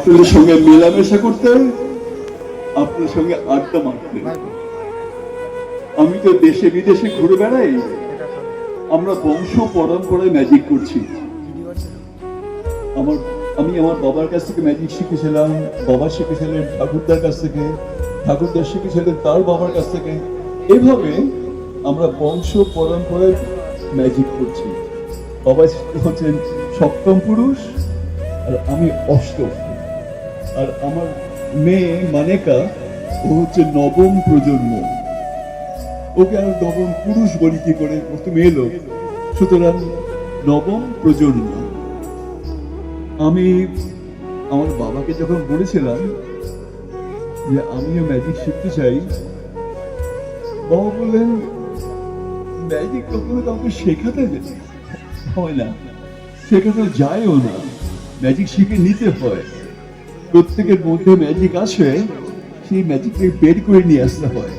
আপনাদের সঙ্গে মেলামেশা করতে আপনাদের সঙ্গে আড্ডা মারতে। আমি তো দেশে বিদেশে ঘুরে বেড়াই। আমরা বংশ পরম্পরায় ম্যাজিক করছি। আমার, আমি আমার বাবার কাছ থেকে ম্যাজিক শিখেছিলাম, বাবা শিখেছিলেন, ঠাকুরদার কাছ থেকে ঠাকুরদার শিখেছিলেন, তার বাবার কাছ থেকে। এভাবে আমরা বংশ পরম্পরায় ম্যাজিক করছি। বাবা হচ্ছেন সপ্তম পুরুষ আর আমি অষ্টম। আর আমার মেয়ে মানেকা, ও হচ্ছে নবম প্রজন্ম। ওকে আর নবম পুরুষ বলি কি করে? ও তো মেয়ে লোক। সুতরাং নবম প্রজন্ম। আমি আমার বাবাকে যখন বলেছিলাম যে আমিও ম্যাজিক শিখতে চাই, বাবা বললেন ম্যাজিক কখনো কাউকে শেখাতে হয় না। শেখানো যায়ও না। ম্যাজিক শিখে নিতে হয়। প্রত্যেকের মধ্যে ম্যাজিক আছে সেই ম্যাজিককে বের করে নিয়ে আসতে হয়।